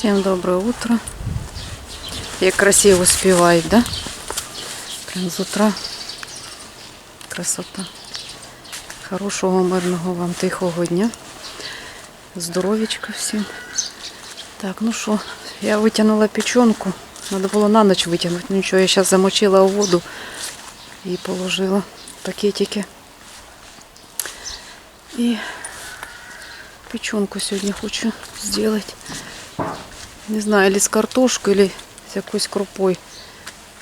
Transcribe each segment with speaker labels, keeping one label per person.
Speaker 1: Всем доброе утро. Як красиво спевает, да? Прям з утра. Красота. Хорошого, мирного вам тихого дня. Здоровечка всім. Так, ну що, я витягнула печенку. Надо було на ночь витягнути. Ну нічого, я зараз замочила у воду і положила в пакетики. І печенку сьогодні хочу зробити. Не знаю, или с картошкой, или с якоюсь крупой.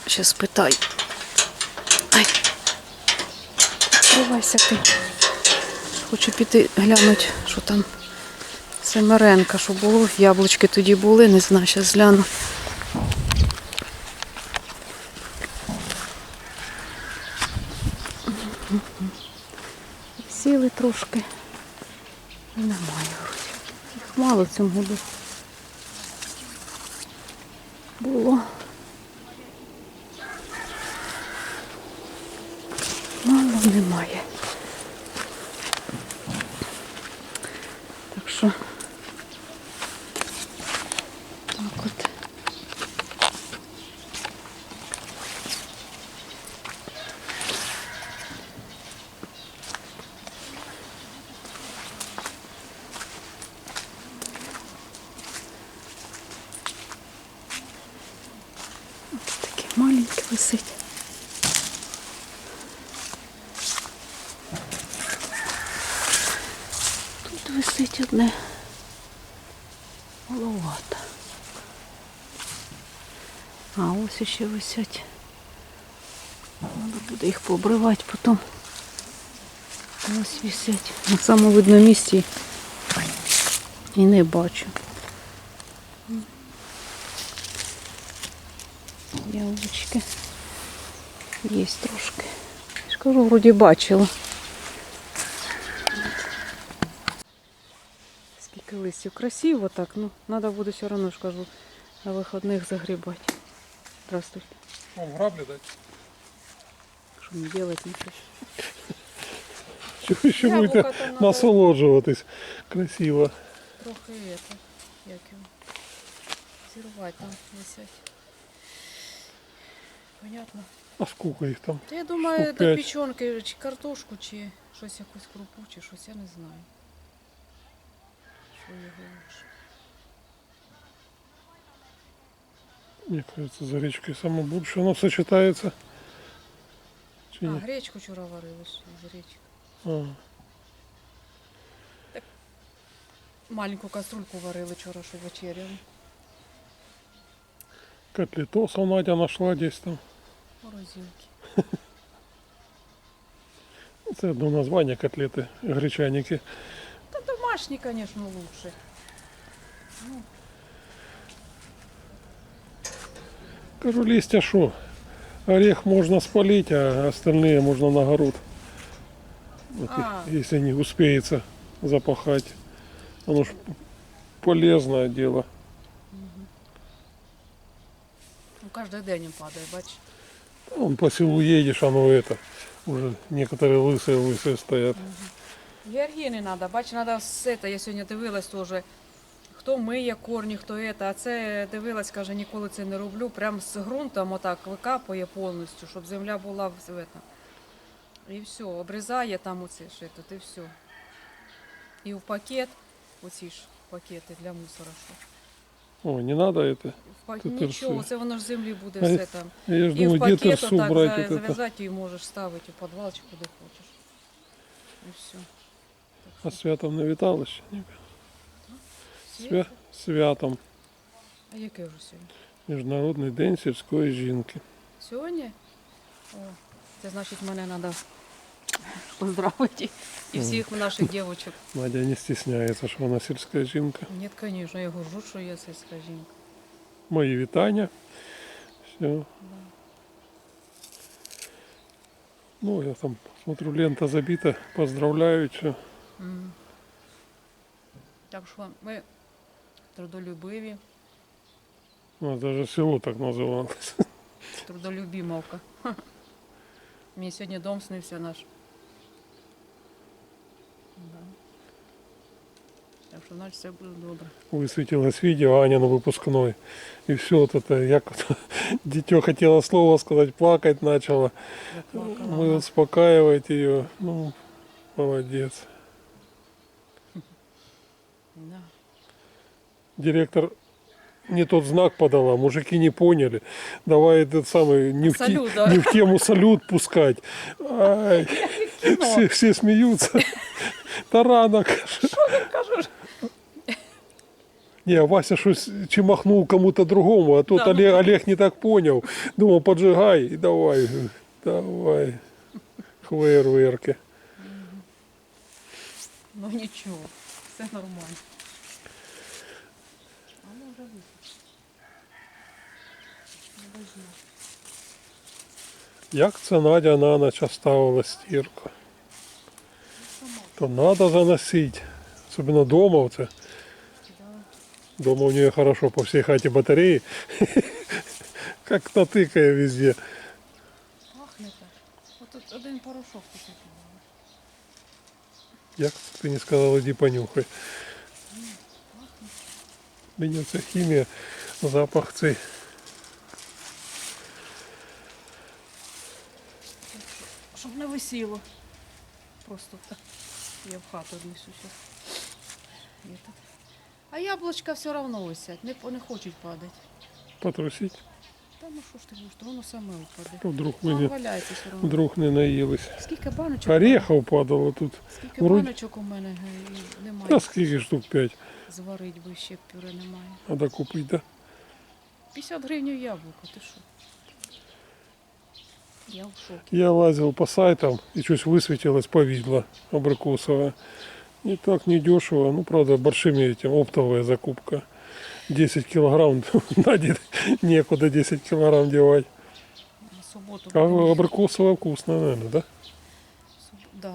Speaker 1: Сейчас питаю. Ай. Відкривайся ти. Хочу піти глянути, що там Семеренка, що було. Яблучки тоді були, не знаю, зараз гляну. Сіли трошки. Немає вроді. Їх мало в цьому году було. Мало немає. Ще висять. Треба буде їх пообривати потім. Ось висять. На самому видному місці і не бачу. Яблочки. Є трошки. Я вроді бачила. Скільки листів. Красиво так, ну, треба буде все одно, ж кажу, на вихідних загрібати. Здравствуйте.
Speaker 2: О, граблі дать.
Speaker 1: Що не делать нічого.
Speaker 2: Чого ще будете
Speaker 1: Яблука-то надо-
Speaker 2: насолоджуватись красиво.
Speaker 1: Трохи это, як його, зірвати там висять. Понятно.
Speaker 2: А скільки їх там?
Speaker 1: Та я думаю,
Speaker 2: Штук
Speaker 1: до
Speaker 2: п'ять.
Speaker 1: печенки, чи картошку, чи щось якусь крупу, чи щось, я не знаю. Що його лучше.
Speaker 2: Мне кажется, за речкой саме більше воно сочетається. Чи
Speaker 1: А,
Speaker 2: ні?
Speaker 1: гречку вчора варили ж з речки.
Speaker 2: А,
Speaker 1: Маленьку каструльку варили вчора, що вечеряли.
Speaker 2: котлетоса Надя нашла десь там.
Speaker 1: Морозилки.
Speaker 2: Це одно названня котлети, гречаники.
Speaker 1: Та домашні, звісно, лучше.
Speaker 2: Кажу, листья що? Орех можно спалить, а остальные можно на огород. Вот и-
Speaker 1: А.
Speaker 2: Если не успеется запахать. Оно ж полезное дело.
Speaker 1: Ну, кожен день їм падає, бачиш.
Speaker 2: Он по селу едешь, оно это. Уже некоторые лысые-лысые стоят.
Speaker 1: Георгіни треба, бачиш, треба все це. Я сьогодні дивилась теж. Хто миє корні, хто це. А це дивилась, каже, ніколи це не роблю. Прям з ґрунтом отак викапує повністю, щоб земля була в в этом. І все, обрізає там оце ж этот, і все. І в пакет, оці ж пакети для мусора. Що.
Speaker 2: О, не надо это.
Speaker 1: В пак...
Speaker 2: Ти
Speaker 1: Нічого,
Speaker 2: терси.
Speaker 1: це воно ж в землі буде
Speaker 2: А
Speaker 1: все
Speaker 2: я-
Speaker 1: там.
Speaker 2: Я ж
Speaker 1: І в
Speaker 2: думаю, где
Speaker 1: пакет
Speaker 2: терсу
Speaker 1: отак
Speaker 2: брать
Speaker 1: за-
Speaker 2: вот это.
Speaker 1: зав'язати і можеш ставити у підвал чи куди хочеш. І все.
Speaker 2: А святом не вітали ще? Ні. Свя... Святом.
Speaker 1: А яке вже сьогодні?
Speaker 2: Міжнародний день сільської жінки.
Speaker 1: Сьогодні? О, це значить мене треба поздравити. І всіх наших дівчаток.
Speaker 2: Надя не стісняється, що вона сільська жінка.
Speaker 1: Ні, звісно, я горжу, що я сільська жінка.
Speaker 2: Мої вітання. Все. Ну, я там смотрю, лента забита. Поздравляю. Що.
Speaker 1: М. Так що ми трудолюбиві,
Speaker 2: У нас даже село так називалось.
Speaker 1: трудолюбімовка. Мені сьогодні дом снився наш. Да. Так що значить все буде добре.
Speaker 2: Высветилось видео Аня на выпускной. И все вот это, я дитё хотела слово сказать, плакать начала.
Speaker 1: Заплакала.
Speaker 2: Мы успокаивать ее. Ну, молодец.
Speaker 1: Да.
Speaker 2: Директор не тот знак подала, мужики не поняли. Давай этот самый не, в, те-
Speaker 1: Салют, да.
Speaker 2: не в тему салют пускать. Ай, все, все смеются. Таранок. Не, а Вася щось чи махнул кому-то другому, а тот
Speaker 1: Да, ну
Speaker 2: Олег, Олег не так понял. Думал, поджигай и давай, давай. Фейерверки.
Speaker 1: ну нічого, все нормально.
Speaker 2: Як це Надя на ніч оставила стірку? То надо заносить. Особенно дома оце.
Speaker 1: Да.
Speaker 2: Дома у нее хорошо по всей хате батареи. Как натыкая везде.
Speaker 1: Пахне так. От тут один порошок кидала.
Speaker 2: Як ти не сказала, іди понюхай. Мені ця хімія, запах цей.
Speaker 1: висіло. Просто так. Я в хату віднесу зараз. Этот. А яблучка все одно висять, не, по- не хочуть падати.
Speaker 2: Потрусить.
Speaker 1: Та ну що ж ти будеш, то воно саме впаде.
Speaker 2: Вдруг
Speaker 1: Воно
Speaker 2: мені
Speaker 1: валяється все одно.
Speaker 2: вдруг не наїлись.
Speaker 1: Скільки баночок?
Speaker 2: Орехов падало тут.
Speaker 1: Скільки
Speaker 2: Вроді-
Speaker 1: баночок у мене ге, і немає.
Speaker 2: Та скільки штук 5.
Speaker 1: Зварить би ще пюре немає.
Speaker 2: Надо купити, да?
Speaker 1: 50 гривень яблуко, ти що? Я в шокі.
Speaker 2: Я лазил по сайтам и чуть высветилось повидло абрикосовое. Не так недешево. Ну, правда, большими этим оптовая закупка. 10 килограмм. Наде некуда 10 килограмм девать.
Speaker 1: На суботу.
Speaker 2: А
Speaker 1: будемо-
Speaker 2: абрикосовое вкусно, наверное, да?
Speaker 1: Суб- Да.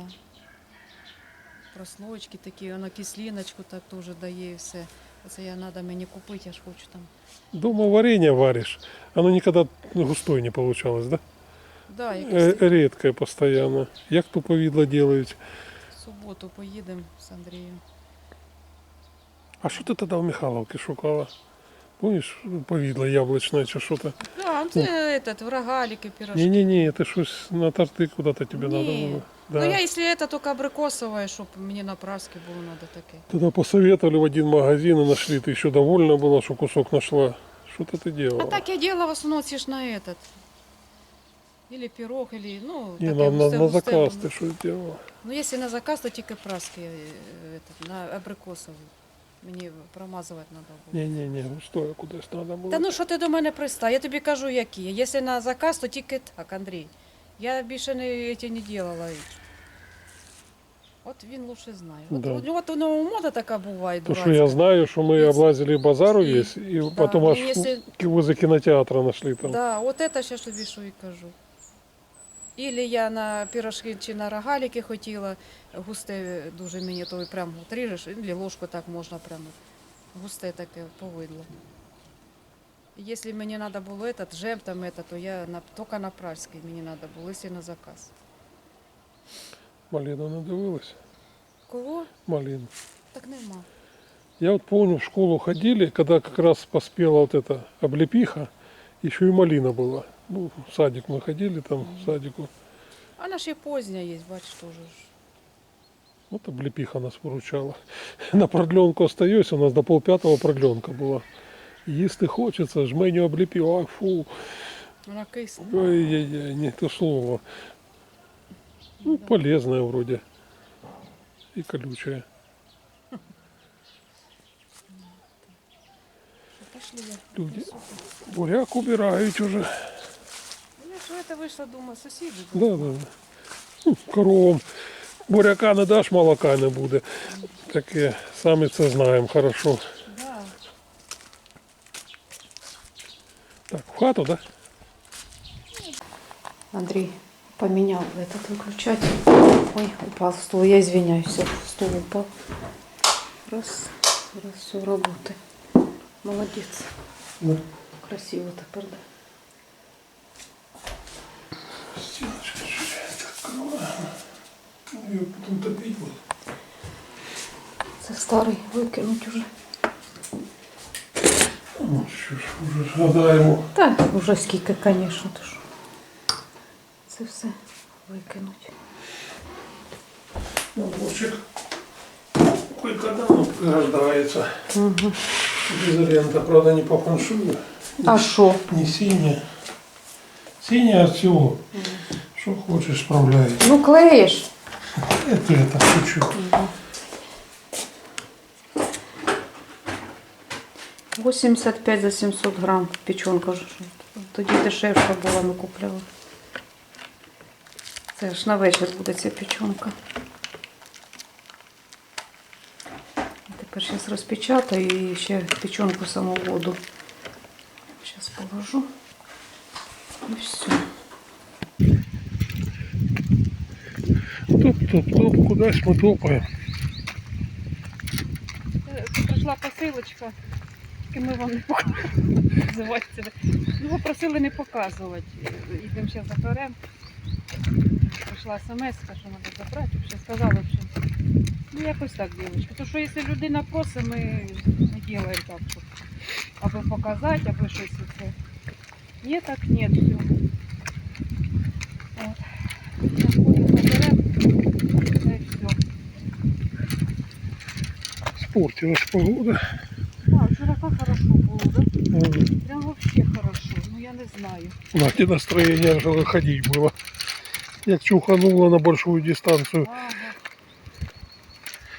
Speaker 1: Прослойки такі, вона кислиночку так теж дає і все. Оце я треба мені купити, я ж хочу там.
Speaker 2: Дома варенье варишь. Оно никогда густой не получалось, да?
Speaker 1: Да,
Speaker 2: Э,
Speaker 1: якось
Speaker 2: редкое постоянно. Як то повидло делают.
Speaker 1: в суботу поїдемо з Андрієм.
Speaker 2: А что ты тогда в Михайловке шукала? Помнишь, повидло яблочное, что что-то?
Speaker 1: Да, це этот, в рогаліки, пирожки.
Speaker 2: Не-не-не, это что на торты куда-то тебе надо
Speaker 1: Не.
Speaker 2: было.
Speaker 1: Ну я, якщо це, тільки абрикосове, щоб мені на праски було треба таке.
Speaker 2: Тогда посоветовали в один магазин и нашли. Ты еще довольна была, что кусок нашла. Что-то ты
Speaker 1: А
Speaker 2: делала?
Speaker 1: так я делала в основном ці ж на этот. Или пирог, или, ну,
Speaker 2: Не,
Speaker 1: таке
Speaker 2: на, на,
Speaker 1: густе-
Speaker 2: на
Speaker 1: густе
Speaker 2: заказ
Speaker 1: воно.
Speaker 2: ты что делала?
Speaker 1: Ну, якщо на заказ, то тільки праски е, этот, на абрикосові. Мені промазувати треба було.
Speaker 2: Не-не-не, густое куда-то надо было.
Speaker 1: Та ну що ти до мене пристав? Я тобі кажу, які. Якщо на заказ, то тільки так, Андрій. Я більше не, ці не делала. От він лучше знає. От,
Speaker 2: Да.
Speaker 1: от, от у нього мода така буває.
Speaker 2: То, что
Speaker 1: дурацька.
Speaker 2: я знаю, что мы
Speaker 1: Есть.
Speaker 2: облазили базару
Speaker 1: И-
Speaker 2: весь, и
Speaker 1: Да,
Speaker 2: потом
Speaker 1: ну,
Speaker 2: аж
Speaker 1: если-
Speaker 2: ки- возле кинотеатра нашли там.
Speaker 1: Да, от це ще ж тобі що і кажу. Ілі я на пірожки чи на рогаліки хотіла, густе дуже мені, то прямо от ріжеш, і ложку так можна прямо. Густе таке повидло. Якщо мені треба було этот, жем там это, то я на, тільки на праський мені треба було, якщо на заказ.
Speaker 2: Малину надивилась?
Speaker 1: Кого?
Speaker 2: Малину.
Speaker 1: Так нема.
Speaker 2: Я вот помню, в школу ходили, когда как раз поспела вот эта облепиха, еще и малина была. Ну, в садик мы ходили там, в садику.
Speaker 1: Вона ще поздня є, бачиш, теж. ж.
Speaker 2: Вот облепиха нас выручала. На продленку остаюсь, у нас до полпятого продленка была. Если хочется, жменю облепил, ай, фу,
Speaker 1: Вона
Speaker 2: ой-яй-яй, не то слово. Ну, полезная вроде. И колючая.
Speaker 1: Пошли я.
Speaker 2: Люди буряк убирают уже.
Speaker 1: Я ж это вийшла, думаю, сусіди.
Speaker 2: Да, да. да. Ну, коровам буряка не даш, молока не буде. Таке, самі це знаємо хорошо.
Speaker 1: Да.
Speaker 2: Так, в хату, да?
Speaker 1: Андрей поменял этот выключатель. Ой, упал стул. Я извиняюсь, всё, стул упал. Раз, раз, все работает. Молодец. Красиво теперь, да.
Speaker 2: Стеночка чуть-чуть такая. Ее потом топить буду.
Speaker 1: Це старий викинуть уже.
Speaker 2: Ну, що ж, вже згадаємо.
Speaker 1: Та вже скільки, звісно, то що. Це все викинуть.
Speaker 2: Наборчик. Ой, когда он пригождается.
Speaker 1: Угу.
Speaker 2: Изолента, правда, не по фэншую.
Speaker 1: А що?
Speaker 2: Не синяя. Синяя от всего. Что хочешь, справляется.
Speaker 1: Ну клеїш.
Speaker 2: Это, это, чуть-чуть.
Speaker 1: 85 за 700 грам печенка. Тоді дешевше була, ми купляли. Це ж на вечір буде ця печенка. Тепер зараз розпечатаю і ще печенку саму воду. Зараз положу. І все.
Speaker 2: Топ-топ-топ, кудась мы топаем.
Speaker 1: Прийшла посилочка, яку ми вам не себе. Ну, попросили не показувати. Йдемо зараз заберемо. Прийшла смс, що треба забрати. Ще сказали, що ну якось так, дівчатка. То що якщо людина просить, ми не робимо так, щоб аби показати, аби щось це. Ні, так ні, все. Заходимо, заберемо. Все.
Speaker 2: Спортилась погода.
Speaker 1: А, вчора так хорошо було, да?
Speaker 2: М,
Speaker 1: Прям вообще хорошо, ну я не знаю.
Speaker 2: Надо настроение аж выходить было. Як чухануло на большую дистанцию.
Speaker 1: Ага.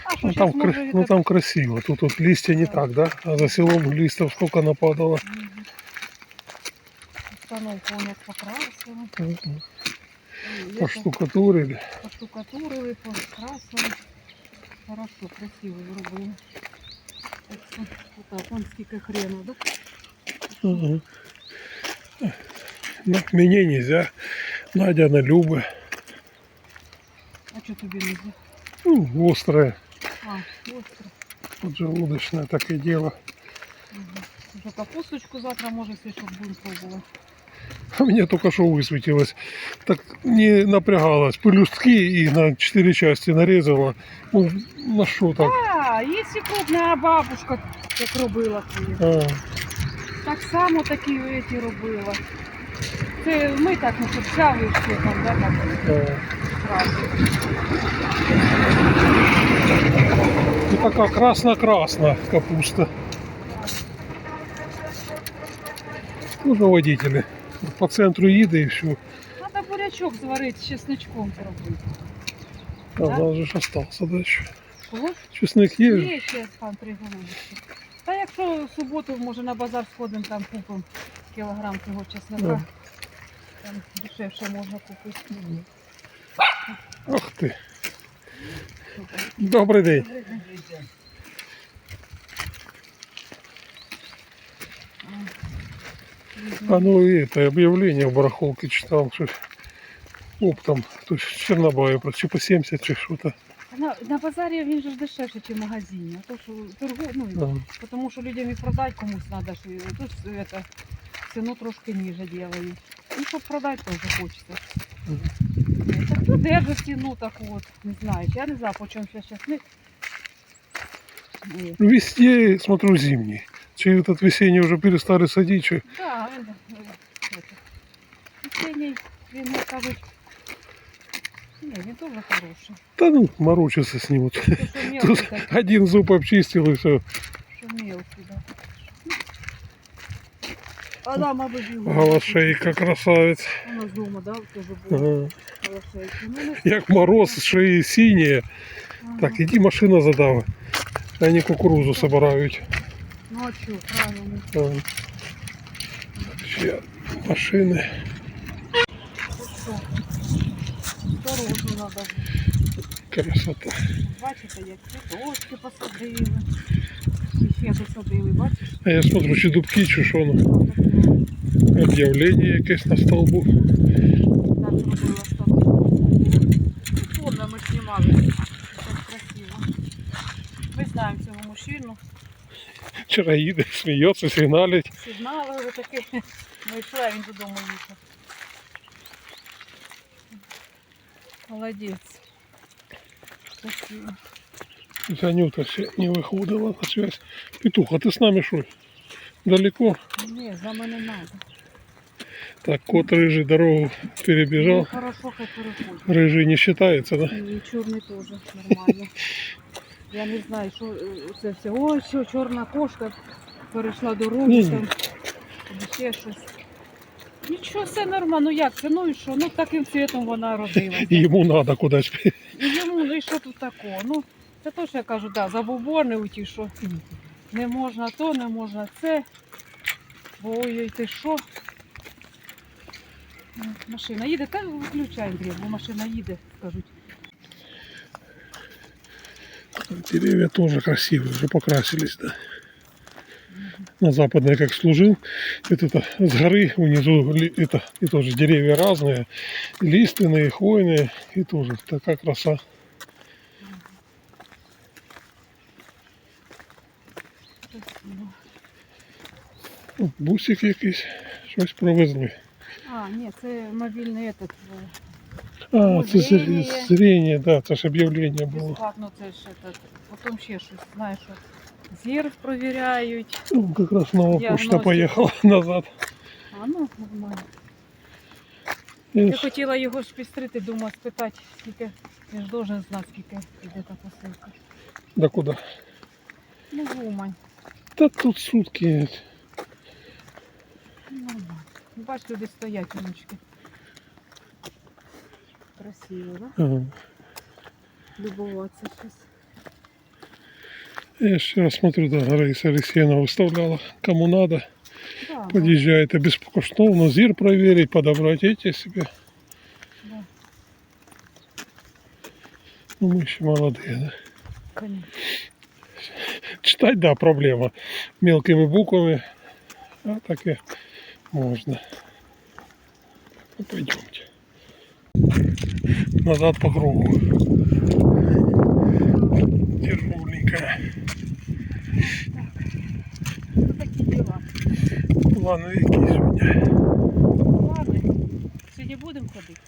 Speaker 1: А що
Speaker 2: Ну
Speaker 1: щас
Speaker 2: там, кра-
Speaker 1: може
Speaker 2: ну там красиво. Тут вот листья не
Speaker 1: Да.
Speaker 2: так, да? А за селом листьев сколько нападало.
Speaker 1: Мгм Установку у них покрасили.
Speaker 2: Мгм.
Speaker 1: і это,
Speaker 2: Поштукатурили.
Speaker 1: Поштукатурили, покрасили. Хорошо, красиво зробили. Так що, отак, вон скільки хрену, да?
Speaker 2: Мгм. Ну, мне нельзя. Надя на любы.
Speaker 1: А що тобі не можна?
Speaker 2: Ну, острое,
Speaker 1: А, остро.
Speaker 2: поджелудочное такое дело.
Speaker 1: Угу. Вже капусточку завтра може, якщо щоб будемо пробувати.
Speaker 2: А мне только что высветилось. Так не напрягалось. Пелюстки и на четыре части нарезала. Ну, на что так?
Speaker 1: А, якщо крупна бабушка, як робила.
Speaker 2: А,
Speaker 1: Так само такі ці робила. Це ми так не почали ще там, да, так
Speaker 2: а.
Speaker 1: зразу.
Speaker 2: Ну, такая красно-красно капуста. Тоже водители. По центру їде і все.
Speaker 1: Треба бурячок зварити з чесничком зробити.
Speaker 2: А у нас же ж остался дальше. Чесник є.
Speaker 1: Є ще там три. Та якщо в суботу, може на базар сходимо, там купимо кілограм цього чесника. Там дешевше можна купити.
Speaker 2: Ах ти. Добрий день. А ну и это объявление в барахолке читал, что оптом, то есть Чернобая, про чи по 70 чи що-то.
Speaker 1: На, на базарі він же ж дешевше, ніж в магазині. А то, що торгу, ну,
Speaker 2: А,
Speaker 1: Потому что людям и продать комусь надо, что и тут это цену трошки ниже делают. И чтобы продать тоже хочется. Так ну держит цену так вот, не знаю. Я не знаю, по чем сейчас честный.
Speaker 2: Ну, Весне, смотрю, зимний. Чи этот весенний уже перестали садить, чи...
Speaker 1: Да, він, е, это. Весенний, він, як кажуть, ні, він теж хороший.
Speaker 2: Да ну, морочиться с ним. Вот.
Speaker 1: То, що мелкий
Speaker 2: Тут
Speaker 1: такий,
Speaker 2: один зуб обчистил и все.
Speaker 1: що мелкий, да. А да, мабуть, його.
Speaker 2: Голошейка красавец.
Speaker 1: У нас дома, да, теж було
Speaker 2: Ага.
Speaker 1: голошейки. Ну, не
Speaker 2: Як мороз, шеи синие.
Speaker 1: Ага.
Speaker 2: Так, иди машина задава. Они кукурузу собирають.
Speaker 1: Ну а что, правильно.
Speaker 2: А. Ще машини.
Speaker 1: Що? Осторожно надо.
Speaker 2: Красота.
Speaker 1: Бачите, як цвіточки посадили. І ще посадили, бачиш?
Speaker 2: А я смотрю, чи дубки, чи що ну.
Speaker 1: Так, таке.
Speaker 2: Об'явлення якесь на столбу.
Speaker 1: Так зробила що. Помню, ми знімали. Так красиво. Ми знаємо цього мужчину.
Speaker 2: Вчора їде, сміється, сигналить.
Speaker 1: Сигнали вже такі. Ми йшли, а він додому їхав. Молодець. Красиво.
Speaker 2: Тут Анюта ще не виходила на связь. Петух, а ти з нами що? Далеко?
Speaker 1: Ні, за мене надо.
Speaker 2: Так, кот рыжий дорогу перебежал.
Speaker 1: Ну, хорошо, хай переходить.
Speaker 2: Рыжий не считается, да?
Speaker 1: І чорний теж нормально. Я не знаю, що е, це все. Ой, що чорна кошка перейшла дорогу там. Ще щось. Нічого, все нормально. Ну як це? Ну і що? Ну таким цвітом вона родилася.
Speaker 2: Ему надо куда-то.
Speaker 1: І йому, ну і що тут такого? Ну, це то, що я кажу, да, забобони у ті, що не можна то, не можна це. Бо ой, ти що? Машина їде, та виключай, Андрій, бо машина їде, кажуть.
Speaker 2: Деревья тоже красивые, уже покрасились, да. На западной как служил, это, это с горы внизу это и тоже деревья разные, лиственные, хвойные, и тоже такая краса. Бусик якийсь, щось провезли.
Speaker 1: А, ні, це мобільний этот, е,
Speaker 2: А,
Speaker 1: Ну,
Speaker 2: це зр-
Speaker 1: зрение.
Speaker 2: зрение, да, це ж об'явлення було.
Speaker 1: безплатно це ж этот, потім ще щось, знаєш, що зір провіряють.
Speaker 2: Ну, как раз нова почта
Speaker 1: Діагностику.
Speaker 2: поехала назад.
Speaker 1: А ну, нормально.
Speaker 2: І
Speaker 1: Я
Speaker 2: ж-
Speaker 1: хотіла його ж підстрити, думаю, спитати, скільки він ж должен знати, скільки йде та посилка.
Speaker 2: Да куда?
Speaker 1: Ну, гумань.
Speaker 2: Да тут сутки.
Speaker 1: Ну, Нормально. Бач, люди стоять ручки. Красиво, да?
Speaker 2: Ага.
Speaker 1: Любуватися щось.
Speaker 2: Я ще раз смотрю, да, Раиса Алексеевна выставляла, кому надо,
Speaker 1: Да, да,
Speaker 2: подъезжает и беспоштовно зир проверить, подобрать эти себе.
Speaker 1: да,
Speaker 2: Ну, мы еще молодые, да.
Speaker 1: конечно.
Speaker 2: Читать, да, проблема. Мелкими буквами, а так и можно. Ну, пойдемте Назад по кругу. Тяжеленькая.
Speaker 1: Ну, такі діла.
Speaker 2: Ладно, які сьогодні.
Speaker 1: Ладно, сьогодні будемо ходити.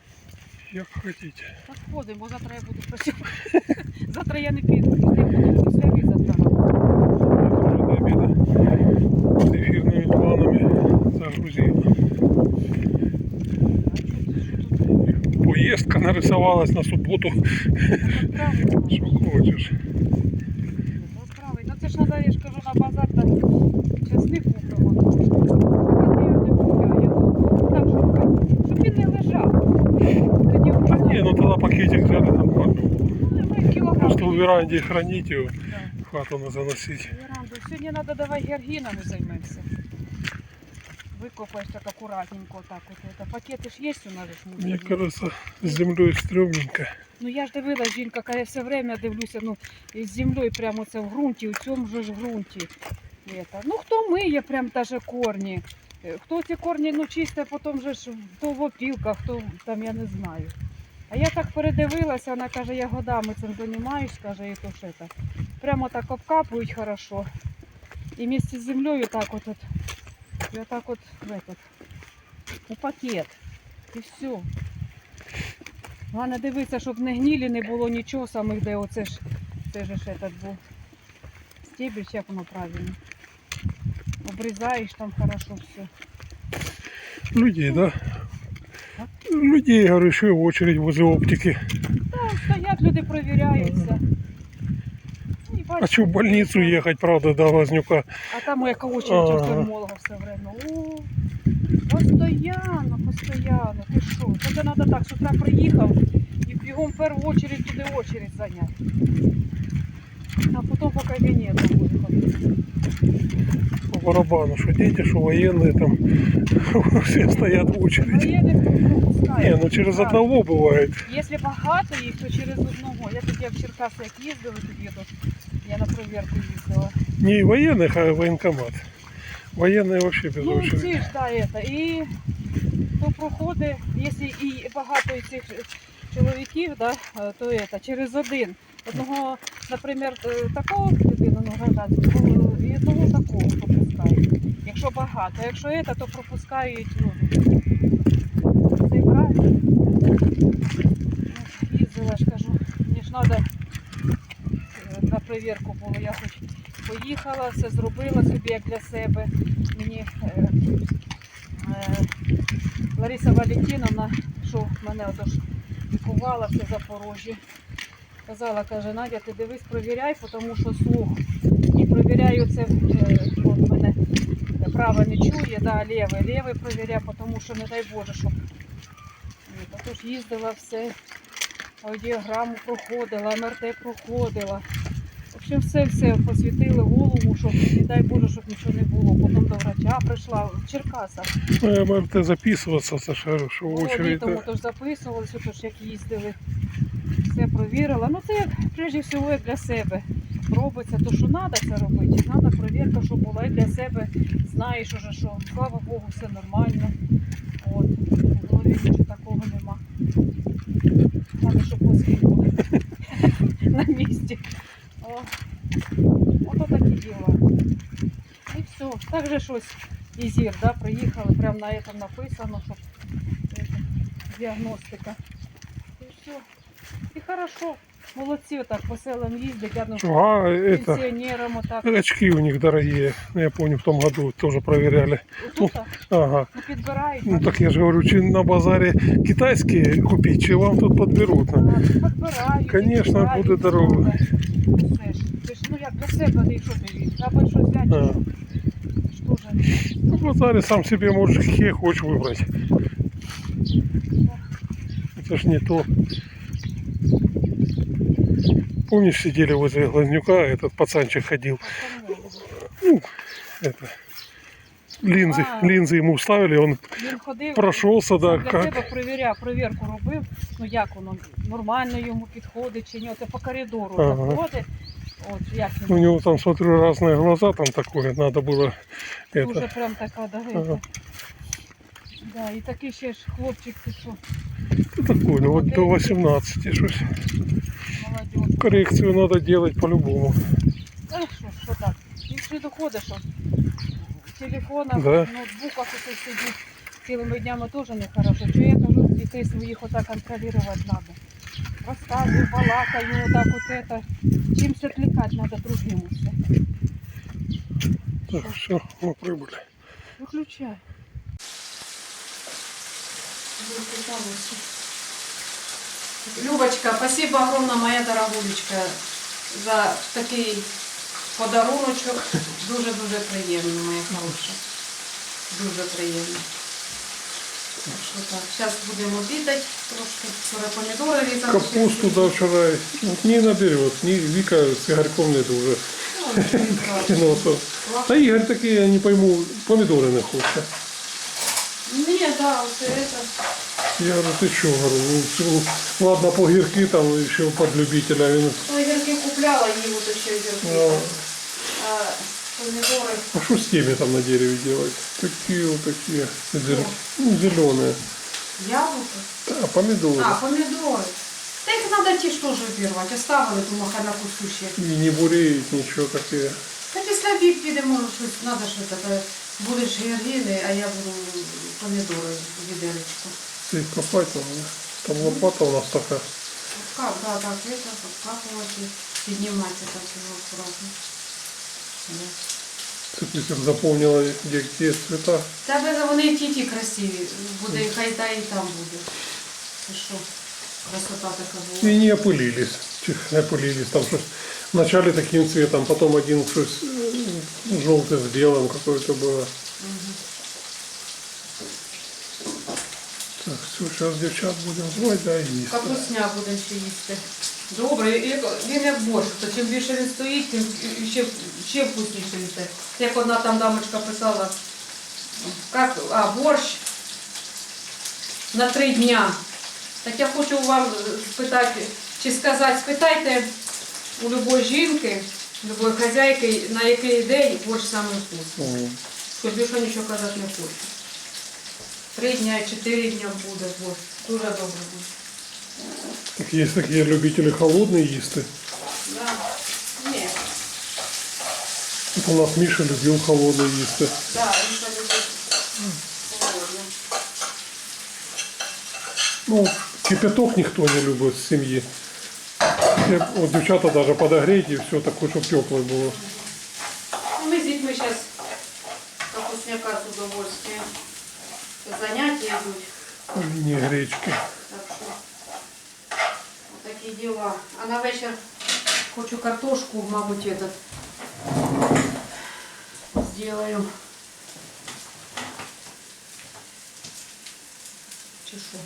Speaker 2: Як хотите.
Speaker 1: Так ходимо, бо завтра я буду працювати. Завтра я не піду. Я буду після обіду завтра.
Speaker 2: Уже до обеда с эфирными планами загрузила. Поездка нарисовалась на субботу,
Speaker 1: Правильно.
Speaker 2: що хочеш.
Speaker 1: Ну, правильно. Це ж треба, я ж кажу, на базар та часник купимо. Він не купляє. Так, щоб, щоб він не лежав. Тоді вже
Speaker 2: Не, ну тогда пакетик взяли нормально.
Speaker 1: ну, кілограм.
Speaker 2: Просто в веранде хранить его,
Speaker 1: Да.
Speaker 2: в хату на заносить.
Speaker 1: Веранду. Сьогодні треба давай георгінами займемося. Викопаєш так акуратненько, так от. Это. Пакети ж є у нас ж
Speaker 2: Мне
Speaker 1: мусорні.
Speaker 2: кажется, с землей стрёмненько.
Speaker 1: Ну я ж дивилась, жінка, каже, я все время дивлюся, ну, із землею прямо це в ґрунті, у цьому же ж ґрунті. Это. Ну хто миє прям даже корні. Е, Хто ці корні ну, чисте, потім же ж то в опілках, то там я не знаю. А я так передивилася, вона каже, я годами цим займаюсь, каже, і то ж это. Прямо так обкапують хорошо. І місці з землею так от, от і отак от в этот, у пакет. І все. Головне дивитися, щоб не гнілі, не було нічого самих, де оце ж це ж этот був. Стебель, як воно правильно. Обрізаєш там хорошо все.
Speaker 2: Людей, да? Людей, я говорю, и в очередь возле оптики.
Speaker 1: Там стоять, люди перевіряються. Ну, і
Speaker 2: А
Speaker 1: бачиш,
Speaker 2: что в больницу ехать, правда, до Лазнюка?
Speaker 1: А там яка очередь
Speaker 2: Ага.
Speaker 1: офтальмолога все время. О, постоянно, постоянно. Ти що? Це треба так, з утра приїхав і бігом в першу очередь туди очередь зайняти. А потім по кабінету буде ходити.
Speaker 2: По барабану, что дети, что военные там, все стоят в очереди.
Speaker 1: Воєнних пропускають.
Speaker 2: Не, ну через
Speaker 1: Так.
Speaker 2: одного бывает.
Speaker 1: Якщо багато їх, то через одного. Я тоді в Черкаси як їздила, тоді то я на провірку їздила.
Speaker 2: Не военных, а военкомат. Военные вообще без
Speaker 1: Ну,
Speaker 2: очереди.
Speaker 1: ці ж, та, это, і то проходить, якщо і багато цих чоловіків, да, е, то это, через один. Одного, наприклад, е, такого людину, ну, гражданського, і одного такого пропускають. Якщо багато, а якщо це, то пропускають, ну, це і правильно. Ну, Їздила ж кажу, мені ж треба, наприклад, перевірку було. Я хоч поїхала, все зробила собі як для себе. Мені е, е, Лариса Валентиновна, що мене отож лікувала в Запорожжі, казала, каже, Надя, ти дивись, провіряй, тому що слух. І провіряю це, е, от мене праве не чує, да, ліве, ліве провіряю, тому що не дай Боже, щоб Також їздила все, аудіограму проходила, МРТ проходила. В общем, все все посвітили голову, щоб не дай Боже, щоб нічого не було. Потім до врача прийшла в Черкасах.
Speaker 2: Ну, я МРТ записываться, Саша, что в
Speaker 1: Було
Speaker 2: очередь.
Speaker 1: літом
Speaker 2: да.
Speaker 1: тож записувалися, тож як їздили. Все провірила. Ну це як прежде всього як для себе. Робиться то, що треба це робити. Треба перевірка, щоб була і для себе. Знаєш уже, що слава Богу, все нормально. От. В голові нічого такого нема. Треба, щоб мозги були на місці. О. Ото такі діла. І все. Так же щось і зір, да, приїхали, прямо на этом написано, щоб это, діагностика. І все. І хорошо. Молодці отак по селам їздять, я ну,
Speaker 2: А, это,
Speaker 1: пенсіонерам отак.
Speaker 2: очки у них дорогие. Ну, Я помню, в том году тоже проверяли.
Speaker 1: Отут
Speaker 2: Ага.
Speaker 1: ну, підбирають,
Speaker 2: Ну так я же говорю, чи на базаре китайские купить, чи вам тут подберут.
Speaker 1: а, підбирають.
Speaker 2: Конечно,
Speaker 1: підбирають,
Speaker 2: буде дорого.
Speaker 1: Все ж. Ти ж, ну як для себе? Треба щось взяти.
Speaker 2: А.
Speaker 1: Що ж?
Speaker 2: Базаре сам себе можешь какие хочешь выбрать. Это ж не то. Помнишь, сидели возле Глазнюка, этот пацанчик ходил, это, линзы,
Speaker 1: А.
Speaker 2: линзы ему вставили, он
Speaker 1: Він ходив,
Speaker 2: прошелся, да,
Speaker 1: сам для
Speaker 2: как.
Speaker 1: себе перевіряв, перевірку робив, ну як воно нормально йому підходить чи ні. Оце по коридору
Speaker 2: Ага.
Speaker 1: заходить. От як
Speaker 2: У
Speaker 1: йому
Speaker 2: него там, смотрю, разные глаза там такое, надо было
Speaker 1: дуже
Speaker 2: это.
Speaker 1: прям така да,
Speaker 2: Ага.
Speaker 1: это. Да, і такий ще ж хлопчик, ти що,
Speaker 2: Такой, ну вот до 18 что
Speaker 1: молодь.
Speaker 2: Коррекцию надо делать по-любому.
Speaker 1: А що, що так? Він ж не доходить, що в телефонах,
Speaker 2: Да.
Speaker 1: в ноутбуках оце сидить цілими днями теж не хорошо. Що я кажу, дітей своїх отак контролювати треба. Розказую, балакаю, отак от это. Чимось відлікати треба другим усе.
Speaker 2: Так, все, мы прибыли.
Speaker 1: Виключай. Любочка, спасибо огромное, моя дорогулечка, за такий подаруночок. Дуже-дуже приємно, моя хороша. Дуже приємно. Так що так, зараз будемо обідати, трошки вчора помідори різали.
Speaker 2: Капусту да вчера вот не наберет, не Вика с Игорьком не дуже.
Speaker 1: Ну, нічого не страшного.
Speaker 2: Ну, то. А Игорь такие, я не пойму, помидоры не хочет.
Speaker 1: Ні, да, оце это.
Speaker 2: Я говорю, ты что, говорю, ну, всё, ладно, погирки там еще под любителя. він-
Speaker 1: Ну, огірки купляла, їй от ще огірки.
Speaker 2: Ну,
Speaker 1: А помідори
Speaker 2: а что с теми там на дереве делать? Такие вот такие, зел- ну, зеленые.
Speaker 1: Яблуки?
Speaker 2: Да, помидоры.
Speaker 1: А, помидори. Та їх треба ті ж теж обірвати. Оставили, думаю, хай на кусуші.
Speaker 2: И не буреют, ничего такие.
Speaker 1: Та після обід підемо, щось, треба щось таке. Будеш георгіни, а я буду помідори в відеречку.
Speaker 2: Ты их копать надо. Там лопата у нас такая.
Speaker 1: Как, да, так, это, обкапувати, піднімати так його акуратно. Да.
Speaker 2: Ты если б запомнила, где, где цвета.
Speaker 1: Тебе вони і ті ті красиві. Буде і хай та і там буде. Ти що, красота така була.
Speaker 2: И не опылились. Чих, Не опылились. Там что вначале таким цветом, потом один что-то желтый с белым какое-то было. Так, все, сейчас девчат будем звать, да, и есть.
Speaker 1: Капусня будемо ще їсти. Добре, як- він як борщ, то чим більше він стоїть, тим ще, ще вкусніше він стає. Як одна там дамочка писала, як, а, борщ на три дня. Так я хочу вам спитати, чи сказати, спитайте у любої жінки, любої хазяйки, на який день борщ саме вкусний. Що більше нічого казати не хочу. Три дня, чотири дня буде борщ. Дуже добре буде.
Speaker 2: Так есть такие любители холодные їсти.
Speaker 1: Да. Ні,
Speaker 2: Вот у нас Миша любил холодные їсти.
Speaker 1: да, він ще любить холодне.
Speaker 2: Ну, кипяток никто не любит в семье. Я- Вот девчата даже подогреть и все такое, чтобы теплое было.
Speaker 1: Ну, Ми з дітьми зараз капусняка з удовольствием. Заняття йдуть.
Speaker 2: По линии гречки.
Speaker 1: Так що такі діла. А на вечір хочу картошку, мабуть, этот сделаю. Чи що?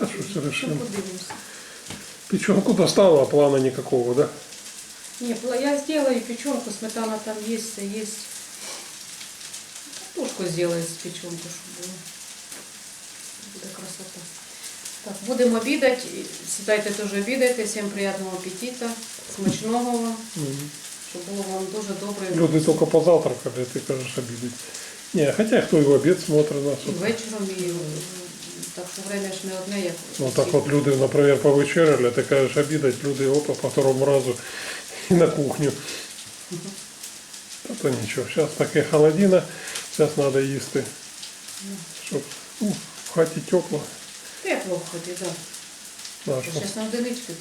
Speaker 2: Да что все
Speaker 1: Що
Speaker 2: решим.
Speaker 1: подивимося.
Speaker 2: Печенку достала, а плана никакого, да?
Speaker 1: Не, пла- я сделаю печенку, сметана там есть, все есть. Картошку сделаю з печенки, щоб було. Буде красота. Так, будемо обідати. Сідайте теж обідайте. Всім приємного апетита, смачного вам, щоб було вам дуже добре.
Speaker 2: Люди только позавтракали, ты кажешь обидеть. Не, хотя кто и в обед смотрит нас.
Speaker 1: І вечором, і так що время ж не одне, як
Speaker 2: Ну так вот люди, например, повечеряли, ты кажешь обидать, люди опа по второму разу и на кухню. А то ничего, сейчас такая холодина, сейчас надо їсти, щоб ну, в хаті тепло.
Speaker 1: Тепло в ході, так.
Speaker 2: Важко.
Speaker 1: Зараз на
Speaker 2: одиничку.